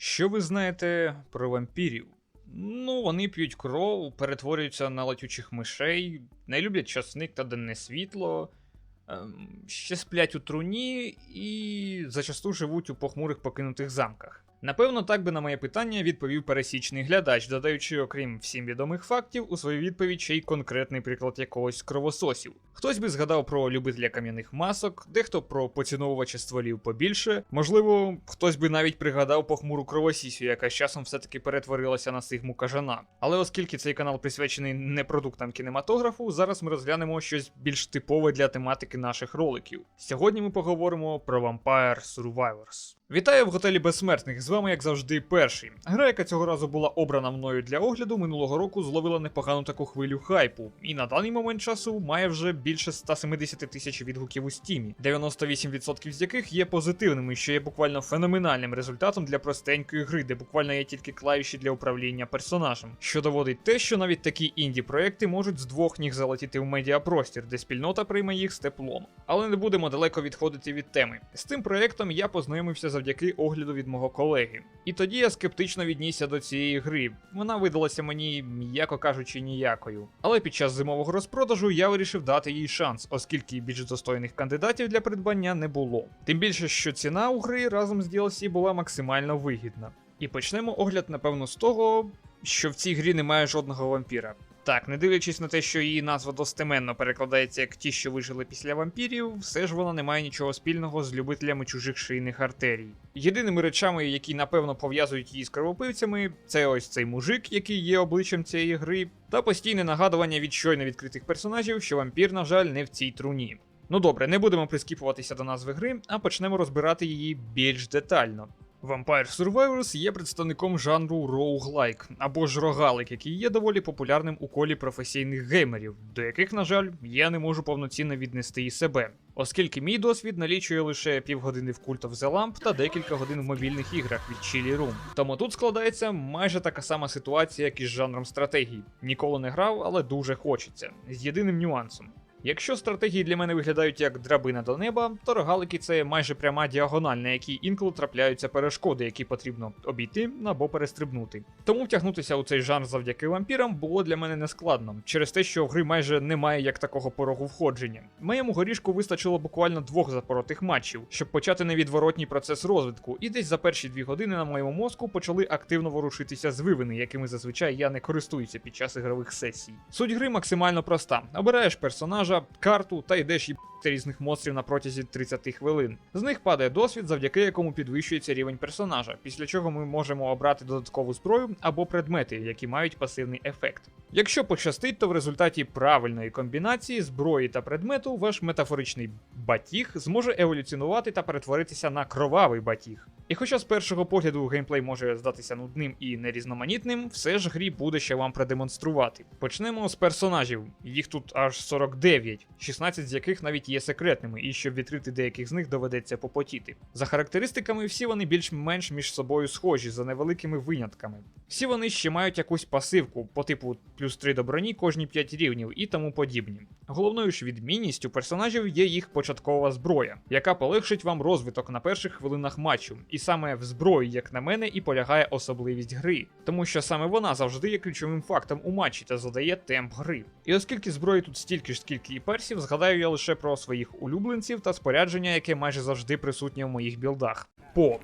Що ви знаєте про вампірів? Ну, вони п'ють кров, перетворюються на летючих мишей, не люблять часник та денне світло, ем, ще сплять у труні і зачасту живуть у похмурих покинутих замках. Напевно, так би на моє питання відповів пересічний глядач, додаючи, окрім всім відомих фактів, у свою відповідь ще й конкретний приклад якогось кровососів. Хтось би згадав про любителя кам'яних масок, дехто про поціновувача стволів побільше. Можливо, хтось би навіть пригадав похмуру кровосісю, яка з часом все-таки перетворилася на сигму кажана. Але оскільки цей канал присвячений не продуктам кінематографу, зараз ми розглянемо щось більш типове для тематики наших роликів. Сьогодні ми поговоримо про Vampire Survivors. Вітаю в готелі безсмертних. З вами, як завжди, перший. Гра, яка цього разу була обрана мною для огляду, минулого року зловила непогану таку хвилю хайпу, і на даний момент часу має вже більше 170 тисяч відгуків у стімі, 98% з яких є позитивними, що є буквально феноменальним результатом для простенької гри, де буквально є тільки клавіші для управління персонажем, що доводить те, що навіть такі інді проекти можуть з двох ніг залетіти в медіапростір, де спільнота прийме їх з теплом. Але не будемо далеко відходити від теми. З цим проектом я познайомився завдяки огляду від мого колеги. І тоді я скептично віднісся до цієї гри. Вона видалася мені, м'яко кажучи, ніякою. Але під час зимового розпродажу я вирішив дати їй шанс, оскільки більш достойних кандидатів для придбання не було. Тим більше, що ціна у гри разом з DLC була максимально вигідна. І почнемо огляд, напевно, з того, що в цій грі немає жодного вампіра. Так, не дивлячись на те, що її назва достеменно перекладається як ті, що вижили після вампірів, все ж вона не має нічого спільного з любителями чужих шийних артерій. Єдиними речами, які напевно пов'язують її з кровопивцями, це ось цей мужик, який є обличчям цієї гри, та постійне нагадування від щойно відкритих персонажів, що вампір, на жаль, не в цій труні. Ну добре, не будемо прискіпуватися до назви гри, а почнемо розбирати її більш детально. Vampire Survivors є представником жанру роуглайк або ж рогалик, який є доволі популярним у колі професійних геймерів, до яких, на жаль, я не можу повноцінно віднести і себе, оскільки мій досвід налічує лише півгодини в Cult of the Lamp та декілька годин в мобільних іграх від Chili Room. Тому тут складається майже така сама ситуація, як і з жанром стратегій. Ніколи не грав, але дуже хочеться, з єдиним нюансом. Якщо стратегії для мене виглядають як драбина до неба, то рогалики це майже пряма діагональ, на якій інколи трапляються перешкоди, які потрібно обійти або перестрибнути. Тому втягнутися у цей жанр завдяки вампірам було для мене нескладно, через те, що в гри майже немає як такого порогу входження. Моєму горішку вистачило буквально двох запоротих матчів, щоб почати невідворотній процес розвитку, і десь за перші дві години на моєму мозку почали активно ворушитися звивини, якими зазвичай я не користуюся під час ігрових сесій. Суть гри максимально проста: обираєш персонажа карту та йдеш їбати різних монстрів на протязі 30 хвилин. З них падає досвід, завдяки якому підвищується рівень персонажа, після чого ми можемо обрати додаткову зброю або предмети, які мають пасивний ефект. Якщо пощастить, то в результаті правильної комбінації зброї та предмету ваш метафоричний батіг зможе еволюціонувати та перетворитися на кровавий батіг. І хоча з першого погляду геймплей може здатися нудним і нерізноманітним, все ж грі буде ще вам продемонструвати. Почнемо з персонажів. Їх тут аж 49, 16 з яких навіть є секретними, і щоб відкрити деяких з них доведеться попотіти. За характеристиками, всі вони більш-менш між собою схожі, за невеликими винятками. Всі вони ще мають якусь пасивку по типу плюс 3 до броні кожні 5 рівнів і тому подібні. Головною ж відмінністю персонажів є їх початкова зброя, яка полегшить вам розвиток на перших хвилинах матчу. І саме в зброї, як на мене, і полягає особливість гри, тому що саме вона завжди є ключовим фактом у матчі та задає темп гри. І оскільки зброї тут стільки ж, скільки і персів, згадаю я лише про своїх улюбленців та спорядження, яке майже завжди присутнє в моїх білдах. По.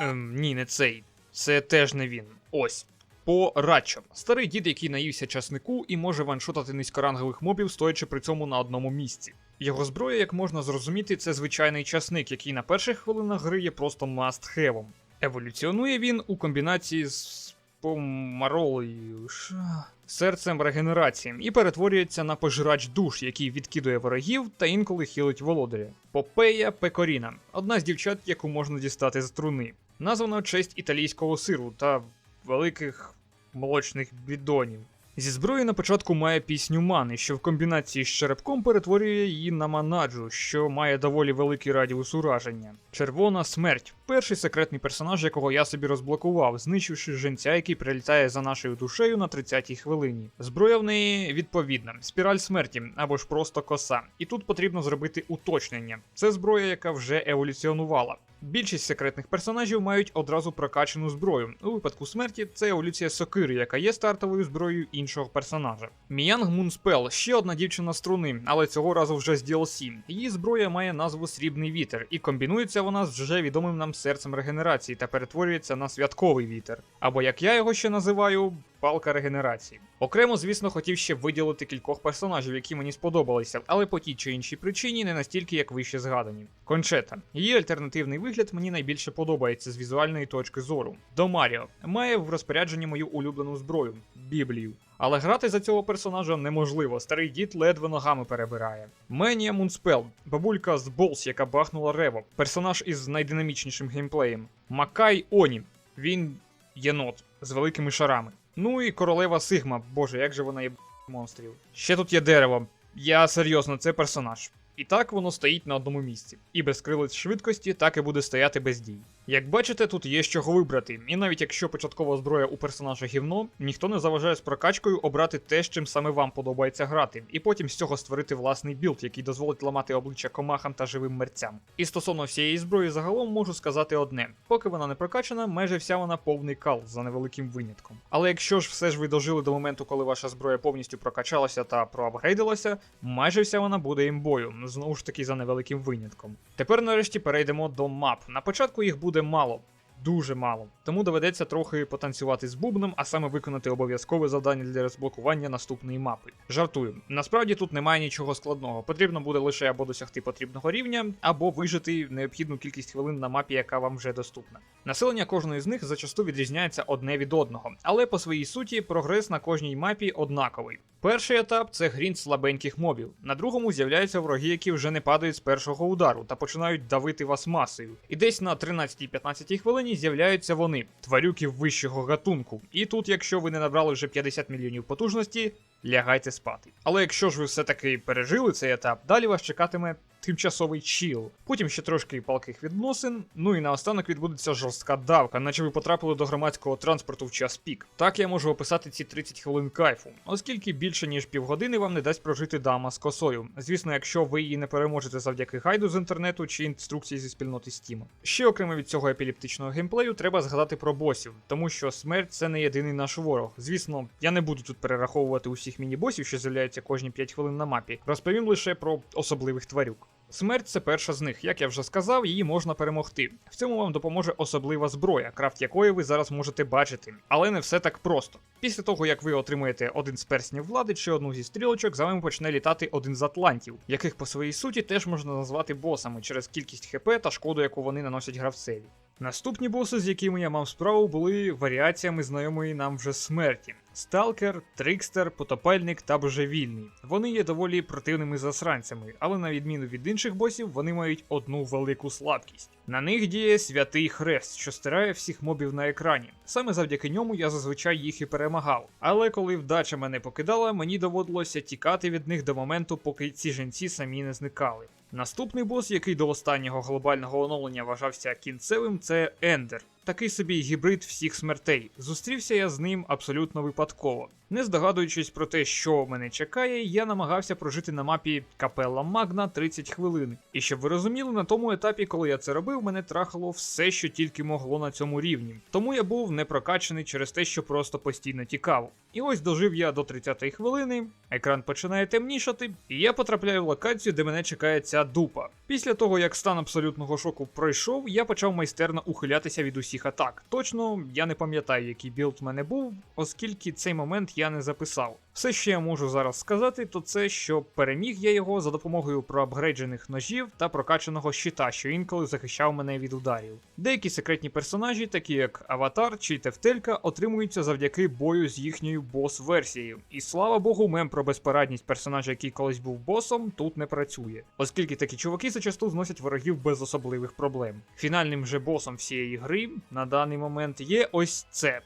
Ем, ні, не цей. Це теж не він. Ось. По Рачо. Старий дід, який наївся часнику і може ваншотати низькорангових мобів, стоячи при цьому на одному місці. Його зброя, як можна зрозуміти, це звичайний часник, який на перших хвилинах гри є просто must-have. Еволюціонує він у комбінації з помаролею, ша, серцем регенерації і перетворюється на пожирач душ, який відкидує ворогів та інколи хилить володаря. Попея Пекоріна одна з дівчат, яку можна дістати з труни. Названа в честь італійського сиру та великих молочних бідонів. Зі зброї на початку має пісню мани, що в комбінації з черепком перетворює її на манаджу, що має доволі великий радіус ураження. Червона смерть перший секретний персонаж, якого я собі розблокував, знищивши женця, який прилітає за нашою душею на 30-й хвилині. Зброя в неї відповідна: спіраль смерті або ж просто коса. І тут потрібно зробити уточнення. Це зброя, яка вже еволюціонувала. Більшість секретних персонажів мають одразу прокачану зброю. У випадку смерті це еволюція сокири, яка є стартовою зброєю іншого персонажа. Міянг Мунспел ще одна дівчина струни, але цього разу вже з DLC. Її зброя має назву Срібний вітер, і комбінується вона з вже відомим нам серцем регенерації та перетворюється на святковий вітер. Або як я його ще називаю. Палка регенерації. Окремо, звісно, хотів ще виділити кількох персонажів, які мені сподобалися, але по тій чи іншій причині не настільки, як вище згадані. Кончета. Її альтернативний вигляд мені найбільше подобається з візуальної точки зору. До Маріо має в розпорядженні мою улюблену зброю Біблію. Але грати за цього персонажа неможливо, старий дід ледве ногами перебирає. Менія Мунспел, бабулька з Болс, яка бахнула Рево, персонаж із найдинамічнішим геймплеєм. Макай Оні, він єнот з великими шарами. Ну і королева Сигма, боже, як же вона є монстрів. Ще тут є дерево. Я серйозно, це персонаж. І так воно стоїть на одному місці. І без крилиць швидкості так і буде стояти без дій. Як бачите, тут є з чого вибрати, і навіть якщо початкова зброя у персонажа гівно, ніхто не заважає з прокачкою обрати те, з чим саме вам подобається грати, і потім з цього створити власний білд, який дозволить ламати обличчя комахам та живим мерцям. І стосовно всієї зброї загалом можу сказати одне: поки вона не прокачана, майже вся вона повний кал за невеликим винятком. Але якщо ж все ж ви дожили до моменту, коли ваша зброя повністю прокачалася та проапгрейдилася, майже вся вона буде імбою, знову ж таки за невеликим винятком. Тепер нарешті перейдемо до мап. На початку їх буде мало. Дуже мало, тому доведеться трохи потанцювати з бубном, а саме виконати обов'язкове завдання для розблокування наступної мапи. Жартую, насправді тут немає нічого складного. Потрібно буде лише або досягти потрібного рівня, або вижити необхідну кількість хвилин на мапі, яка вам вже доступна. Населення кожної з них зачасту відрізняється одне від одного, але по своїй суті прогрес на кожній мапі однаковий. Перший етап це грінт слабеньких мобів. На другому з'являються вороги, які вже не падають з першого удару та починають давити вас масою. І десь на 13-15 хвилині з'являються вони, тварюки вищого гатунку. І тут, якщо ви не набрали вже 50 мільйонів потужності, лягайте спати. Але якщо ж ви все-таки пережили цей етап, далі вас чекатиме тимчасовий чіл. Потім ще трошки палких відносин. Ну і наостанок відбудеться жорстка давка, наче ви потрапили до громадського транспорту в час пік. Так я можу описати ці 30 хвилин кайфу, оскільки більше ніж півгодини вам не дасть прожити дама з косою. Звісно, якщо ви її не переможете завдяки гайду з інтернету чи інструкції зі спільноти Steam. Ще окремо від цього епілептичного геймплею треба згадати про босів, тому що смерть це не єдиний наш ворог. Звісно, я не буду тут перераховувати усіх міні-босів, що з'являються кожні 5 хвилин на мапі. Розповім лише про особливих тварюк. Смерть це перша з них. Як я вже сказав, її можна перемогти. В цьому вам допоможе особлива зброя, крафт якої ви зараз можете бачити. Але не все так просто. Після того, як ви отримаєте один з перснів влади чи одну зі стрілочок, за вами почне літати один з атлантів, яких по своїй суті теж можна назвати босами через кількість хп та шкоду, яку вони наносять гравцеві. Наступні боси, з якими я мав справу, були варіаціями знайомої нам вже смерті: Сталкер, Трикстер, Потопельник та Божевільний. Вони є доволі противними засранцями, але на відміну від інших босів, вони мають одну велику слабкість. На них діє святий хрест, що стирає всіх мобів на екрані. Саме завдяки ньому я зазвичай їх і перемагав. Але коли вдача мене покидала, мені доводилося тікати від них до моменту, поки ці жінці самі не зникали. Наступний бос, який до останнього глобального оновлення вважався кінцевим, це Ендер. Такий собі гібрид всіх смертей. Зустрівся я з ним абсолютно випадково. Не здогадуючись про те, що мене чекає, я намагався прожити на мапі Капелла Магна 30 хвилин. І щоб ви розуміли, на тому етапі, коли я це робив, мене трахало все, що тільки могло на цьому рівні. Тому я був не прокачаний через те, що просто постійно тікав. І ось дожив я до 30-ї хвилини, екран починає темнішати, і я потрапляю в локацію, де мене чекає ця дупа. Після того, як стан абсолютного шоку пройшов, я почав майстерно ухилятися від усіх атак. Точно я не пам'ятаю, який білд в мене був, оскільки цей момент я не записав. Все, що я можу зараз сказати, то це, що переміг я його за допомогою проапгрейджених ножів та прокачаного щита, що інколи захищав мене від ударів. Деякі секретні персонажі, такі як Аватар чи Тефтелька, отримуються завдяки бою з їхньою бос-версією. І слава Богу, мем про безпорадність персонажа, який колись був босом, тут не працює, оскільки такі чуваки зачасту зносять ворогів без особливих проблем. Фінальним же босом всієї гри на даний момент є ось це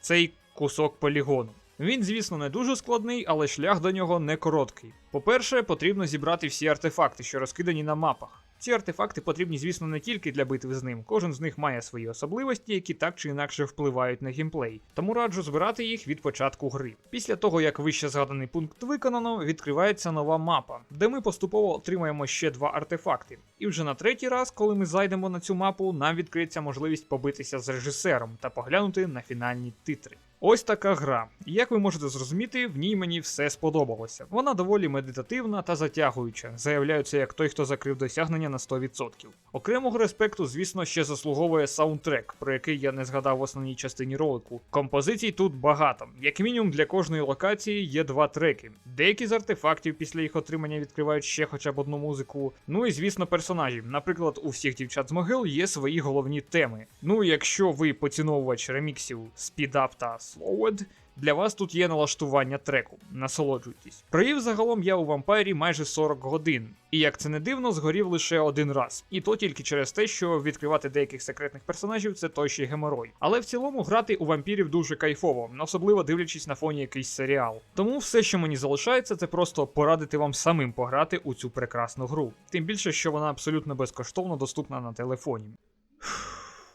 цей кусок полігону. Він, звісно, не дуже складний, але шлях до нього не короткий. По-перше, потрібно зібрати всі артефакти, що розкидані на мапах. Ці артефакти потрібні, звісно, не тільки для битви з ним, кожен з них має свої особливості, які так чи інакше впливають на геймплей. Тому раджу збирати їх від початку гри. Після того, як вище згаданий пункт виконано, відкривається нова мапа, де ми поступово отримаємо ще два артефакти. І вже на третій раз, коли ми зайдемо на цю мапу, нам відкриється можливість побитися з режисером та поглянути на фінальні титри. Ось така гра. І як ви можете зрозуміти, в ній мені все сподобалося. Вона доволі медитативна та затягуюча, заявляються як той, хто закрив досягнення на 100%. Окремого респекту, звісно, ще заслуговує саундтрек, про який я не згадав в основній частині ролику. Композицій тут багато. Як мінімум для кожної локації є два треки. Деякі з артефактів після їх отримання відкривають ще хоча б одну музику. Ну і звісно, персонажі. Наприклад, у всіх дівчат з могил є свої головні теми. Ну, якщо ви поціновувач реміксів Up та Slowed, для вас тут є налаштування треку. Насолоджуйтесь. Провів загалом я у вампайрі майже 40 годин, і як це не дивно, згорів лише один раз. І то тільки через те, що відкривати деяких секретних персонажів це той геморой. Але в цілому грати у вампірів дуже кайфово, особливо дивлячись на фоні якийсь серіал. Тому все, що мені залишається, це просто порадити вам самим пограти у цю прекрасну гру. Тим більше, що вона абсолютно безкоштовно доступна на телефоні.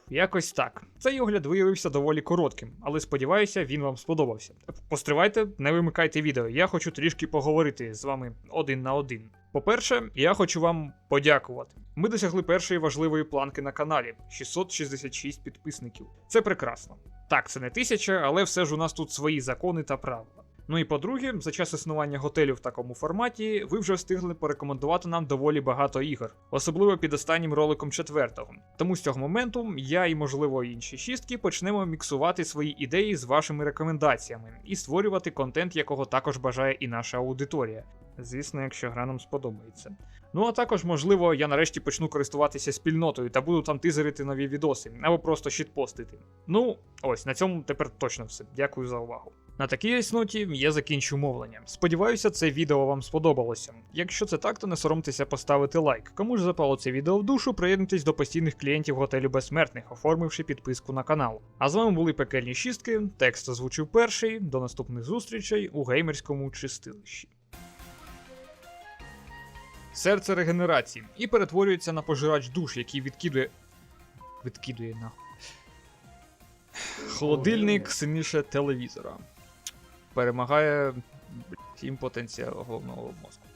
Якось так. Цей огляд виявився доволі коротким, але сподіваюся, він вам сподобався. Постривайте, не вимикайте відео. Я хочу трішки поговорити з вами один на один. По-перше, я хочу вам подякувати. Ми досягли першої важливої планки на каналі 666 підписників. Це прекрасно. Так, це не тисяча, але все ж у нас тут свої закони та правила. Ну і по-друге, за час існування готелю в такому форматі ви вже встигли порекомендувати нам доволі багато ігор, особливо під останнім роликом четвертого. Тому з цього моменту я і, можливо, інші шістки почнемо міксувати свої ідеї з вашими рекомендаціями і створювати контент, якого також бажає і наша аудиторія. Звісно, якщо гра нам сподобається. Ну а також, можливо, я нарешті почну користуватися спільнотою та буду там тизерити нові відоси або просто щитпостити. Ну, ось на цьому тепер точно все. Дякую за увагу. На такій ось ноті я закінчу мовлення. Сподіваюся, це відео вам сподобалося. Якщо це так, то не соромтеся поставити лайк. Кому ж запало це відео в душу, приєднуйтесь до постійних клієнтів готелю безсмертних, оформивши підписку на канал. А з вами були пекельні шістки. Текст озвучив перший. До наступних зустрічей у геймерському чистилищі. Серце регенерації і перетворюється на пожирач душ, який відкидує. Відкидує на. Холодильник сильніше телевізора. Перемагає імпотенція головного мозку.